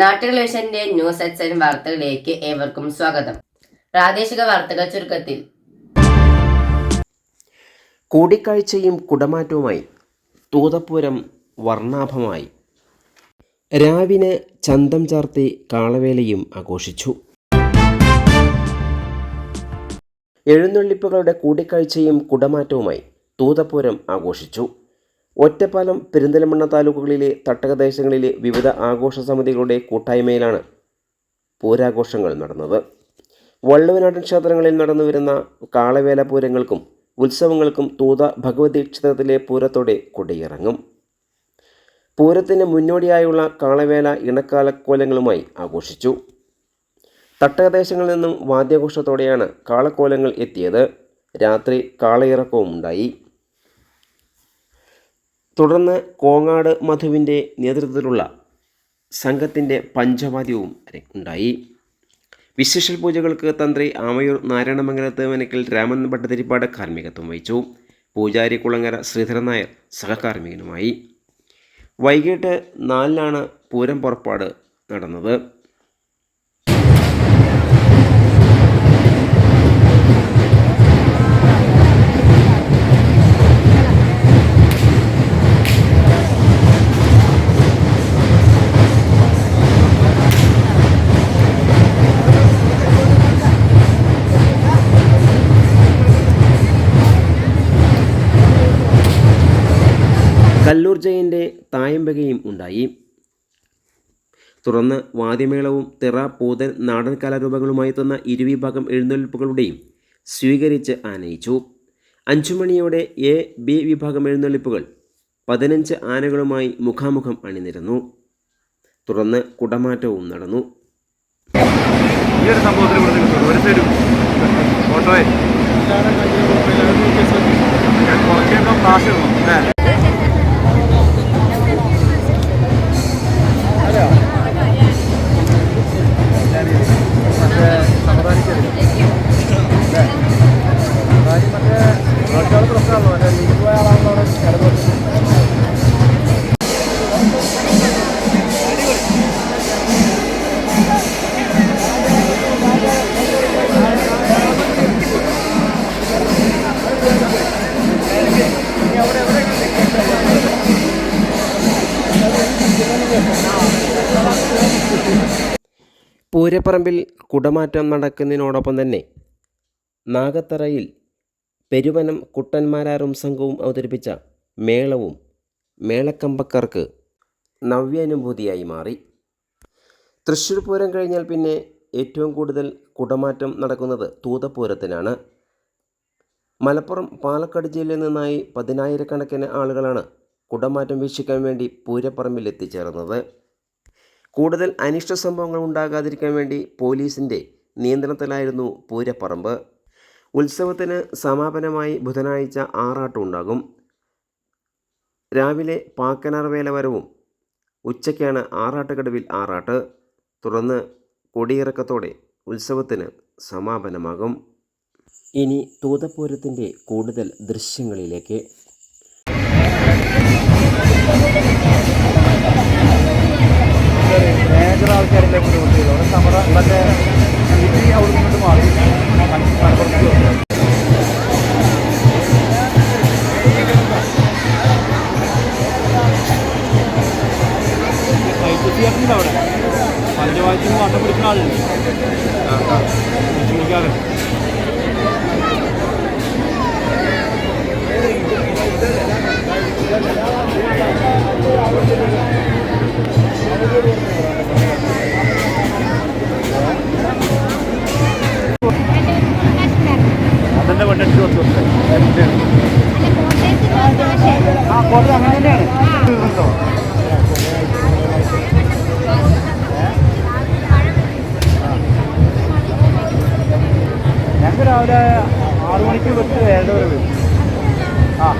നാട്ടുകളേഷന്റെ news എക്സൻ വാർത്തകളിലേക്ക് ഏവർക്കും സ്വാഗതം. പ്രാദേശിക വാർത്തകൾ ചുരുക്കത്തിൽ. കൂടിക്കാഴ്ചയും കുടമാറ്റവുമായി തൂതപ്പൂരം വർണാഭമായി. രാവിന് ചന്തം ചാർത്തി കാളവേലയും ആഘോഷിച്ചു. എഴുന്നള്ളിപ്പുകളുടെ കൂടിക്കാഴ്ചയും കുടമാറ്റവുമായി തൂതപ്പൂരം ആഘോഷിച്ചു. ഒറ്റപ്പാലം പെരിന്തൽമണ്ണ താലൂക്കുകളിലെ തട്ടകദേശങ്ങളിലെ വിവിധ ആഘോഷ സമിതികളുടെ കൂട്ടായ്മയിലാണ് പൂരാഘോഷങ്ങൾ നടന്നത്. വള്ളുവനാടൻ ക്ഷേത്രങ്ങളിൽ നടന്നു വരുന്ന കാളവേല പൂരങ്ങൾക്കും ഉത്സവങ്ങൾക്കും തൂത ഭഗവതി ക്ഷേത്രത്തിലെ പൂരത്തോടെ കൊടിയിറങ്ങും. പൂരത്തിന് മുന്നോടിയായുള്ള കാളവേല ഇണക്കാലക്കോലങ്ങളുമായി ആഘോഷിച്ചു. തട്ടകദേശങ്ങളിൽ നിന്നും വാദ്യഘോഷത്തോടെയാണ് കാളക്കോലങ്ങൾ എത്തിയത്. രാത്രി കാളയിറക്കവും ഉണ്ടായി. തുടർന്ന് കോങ്ങാട് മധുവിന്റെ നേതൃത്വത്തിലുള്ള സംഘത്തിന്റെ പഞ്ചവാദ്യവും ഉണ്ടായി. വിശേഷൽ പൂജകൾക്ക് തന്ത്രി ആമയൂർ നാരായണമംഗലത്ത് മനക്കിൽ രാമൻ ഭട്ടതിരിപ്പാട് കാർമ്മികത്വം വഹിച്ചു. പൂജാരി കുളങ്ങര ശ്രീധരൻ നായർ സഹകാർമ്മികനുമായി. വൈകിട്ട് നാലിനാണ് പൂരം പുറപ്പാട് നടന്നത്. കല്ലൂർ ജയന്റെ തായമ്പകയും ഉണ്ടായി. തുടർന്ന് വാദ്യമേളവും തിറ പൂതൻ നാടൻ കലാരൂപങ്ങളുമായി തന്ന ഇരുവിഭാഗം എഴുന്നള്ളിപ്പുകളുടെയും സ്വീകരിച്ച് ആനയിച്ചു. അഞ്ചുമണിയോടെ എ ബി വിഭാഗം എഴുന്നള്ളിപ്പുകൾ പതിനഞ്ച് ആനകളുമായി മുഖാമുഖം അണിനിരന്നു. തുടർന്ന് കുടമാറ്റവും നടന്നു. ഫോട്ടോയെ. ഞാൻ പൂരപ്പറമ്പിൽ കുടമാറ്റം നടക്കുന്നതിനോടൊപ്പം തന്നെ നാഗത്തറയിൽ പെരുവനം കുട്ടന്മാരാറും സംഘവും അവതരിപ്പിച്ച മേളവും മേളക്കമ്പക്കാർക്ക് നവ്യാനുഭൂതിയായി മാറി. തൃശ്ശൂർ പൂരം കഴിഞ്ഞാൽ പിന്നെ ഏറ്റവും കൂടുതൽ കുടമാറ്റം നടക്കുന്നത് തൂതപ്പൂരത്തിനാണ് മലപ്പുറം പാലക്കാട് ജില്ലയിൽ നിന്നായി പതിനായിരക്കണക്കിന് ആളുകളാണ് കുടമാറ്റം വീക്ഷിക്കാൻ വേണ്ടി പൂരപ്പറമ്പിൽ എത്തിച്ചേർന്നത്. കൂടുതൽ അനിഷ്ട സംഭവങ്ങൾ ഉണ്ടാകാതിരിക്കാൻ വേണ്ടി പോലീസിന്റെ നിയന്ത്രണത്തിലായിരുന്നു പൂരപ്പറമ്പ്. ഉത്സവത്തിന് സമാപനമായി ബുധനാഴ്ച ആറാട്ടം ഉണ്ടാകും. രാവിലെ പാക്കനാർ വേലവരവും ഉച്ചയ്ക്കാണ് ആറാട്ടുകടവിൽ ആറാട്ട്. തുടർന്ന് കൊടിയിറക്കത്തോടെ ഉത്സവത്തിന് സമാപനമാകും. ഇനി തൂതപ്പൂരത്തിന്റെ കൂടുതൽ ദൃശ്യങ്ങളിലേക്ക് മേജർ ആൾക്കാരിലെ ബുദ്ധിമുട്ടില്ല അവിടെ നമ്മുടെ മറ്റേ ഇനി അവിടെ നിന്നിട്ട് മാറി. മലപ്പുറത്ത് അവിടെ പഞ്ചവാദ്യത്തിന് വട്ടം പിടിക്കുന്ന ആളുണ്ട് വിളിക്കാറുണ്ട് അതെന്നെ പെണ്ണെട്ട് കൊടുത്തു? ആ കോട്ടയം അങ്ങനെ തന്നെയാണ്. ഉണ്ടോ? ഞങ്ങൾക്ക് രാവിലെ ആറു മണിക്ക് വിട്ട് വേണ്ട വരും. ആ.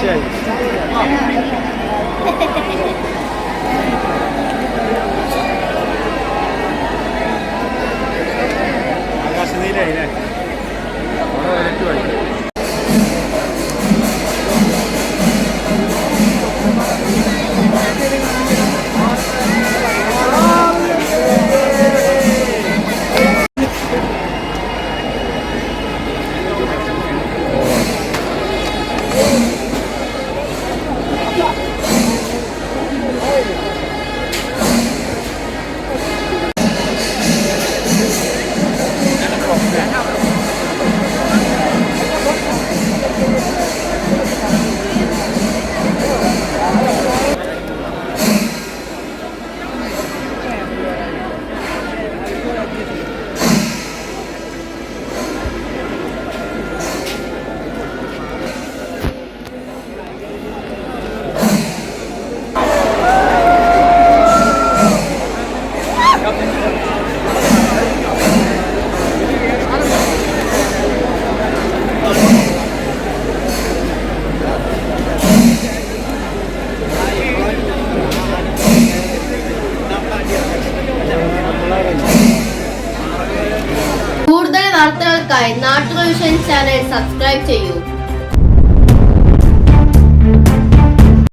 谢谢 സബ്സ്ക്രൈബ് ചെയ്യൂ